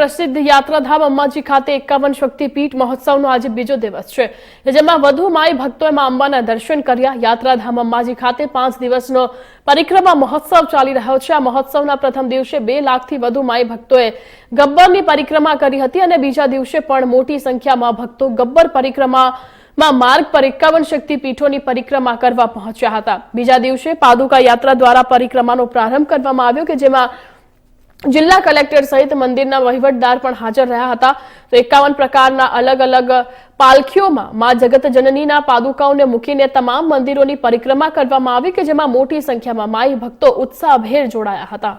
પ્રસિદ્ધ યાત્રાધામ અંબાજી ખાતે એકાવન શક્તિપીઠ મહોત્સવનો આજે બીજો દિવસ છે, જેમાં વધુ માઈ ભક્તોએ મા અંબાના દર્શન કર્યા. યાત્રાધામ અંબાજી ખાતે પાંચ દિવસનો પરિક્રમા મહોત્સવ ચાલી રહ્યો છે. આ મહોત્સવના પ્રથમ દિવસે બે લાખથી વધુ માઈ ભક્તોએ ગબ્બરની પરિક્રમા કરી હતી અને બીજા દિવસે પણ મોટી સંખ્યામાં ભક્તો ગબ્બર પરિક્રમામાં માર્ગ પર એકાવન શક્તિપીઠોની પરિક્રમા કરવા પહોંચ્યા હતા. બીજા દિવસે પાદુકા યાત્રા દ્વારા પરિક્રમાનો પ્રારંભ કરવામાં આવ્યો કે જેમાં જિલ્લા કલેક્ટર સહિત મંદિરના વહીવટદાર પણ હાજર રહ્યા હતા. તો એકાવન પ્રકારના અલગ અલગ પાલખીઓમાં મા જગત જનનીના પાદુકાઓને મૂકીને તમામ મંદિરોની પરિક્રમા કરવામાં આવી કે જેમાં મોટી સંખ્યામાં માઈ ભક્તો ઉત્સાહભેર જોડાયા હતા.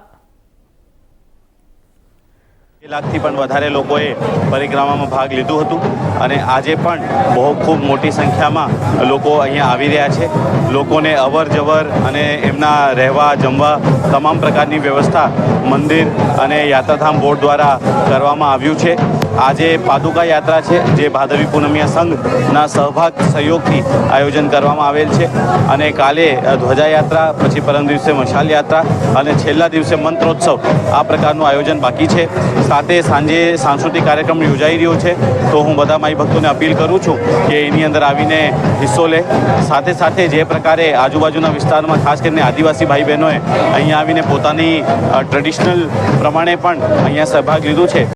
લાખથી પણ વધારે લોકોએ પરિક્રમામાં ભાગ લીધું હતું અને આજે પણ બહુ ખૂબ મોટી સંખ્યામાં લોકો અહીંયા આવી રહ્યા છે. લોકોને અવર જવર અને એમના રહેવા જમવા તમામ પ્રકારની વ્યવસ્થા મંદિર અને યાત્રાધામ બોર્ડ દ્વારા કરવામાં આવ્યું છે. આજે પાદુકા યાત્રા છે, જે ભાદરવી પૂનમિયા સંઘના સહભાગ સહયોગથી આયોજન કરવામાં આવેલ છે. અને કાલે ધ્વજાયાત્રા, પછી પરમ દિવસે મશાલ યાત્રા અને છેલ્લા દિવસે મંત્રોત્સવ આ પ્રકારનું આયોજન બાકી છે. સાથે સાંજે સાંસ્કૃતિક કાર્યક્રમ યોજાઈ રહ્યો છે. તો હું બધા માઈ ભક્તોને અપીલ કરું છું કે એની અંદર આવીને હિસ્સો લે. સાથે સાથે જે પ્રકારે આજુબાજુના વિસ્તારમાં ખાસ કરીને આદિવાસી ભાઈ બહેનોએ અહીંયા આવીને પોતાની ટ્રેડિશનલ પ્રમાણે પણ અહીંયા સહભાગ લીધું છે.